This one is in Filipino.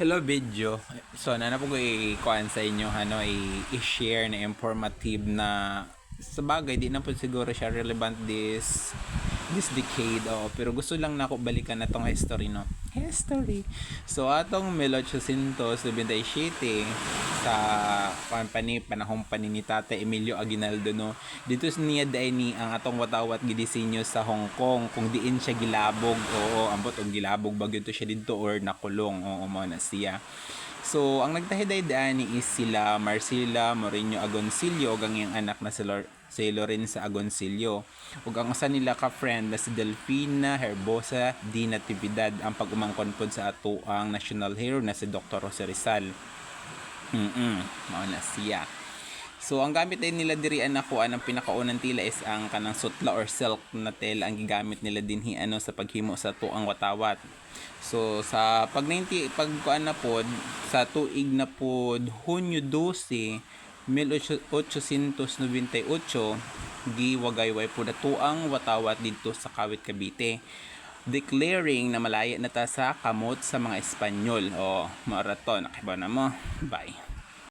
Hello video. So na po ko i-kuan sa inyo ano i-share na informative na sa bagay di na po siguro siya relevant this this decade oh pero gusto lang na ako balikan na tong history no? History. So atong 1897 sa company panahong pa ni Tata Emilio Aguinaldo no? Dito niya dai ni ang atong watawat gidisenyo sa Hong Kong kung diin siya gilabog oo ambot og gilabog bagyo to siya dito or nakulong oo mo na siya So, ang nagtahiday-daan ni is sila Marcela Moreno Agoncillo, ug ang iyang anak na si, Lor- si Lorenza Agoncillo. Ug ang usa nila ka-friend na si Delfina Herbosa Di Natividad ang pag-umangkon pod sa ato ang national hero na si Dr. Jose Rizal. Mm mao na siya. So, ang gamit din nila diri ako ang pinakaunang tila is ang kanang sutla or silk na tela ang gigamit nila dinhi ano sa paghimo sa tuang watawat. So, sa pag 90 pag kuan na pod sa tuig na pod Hunyo 12 1898 giwagayway po na tuang watawat dito sa Kawit Cavite declaring na malaya na ta sa kamot sa mga Espanyol. O, maraton. Nakiba na mo. Bye.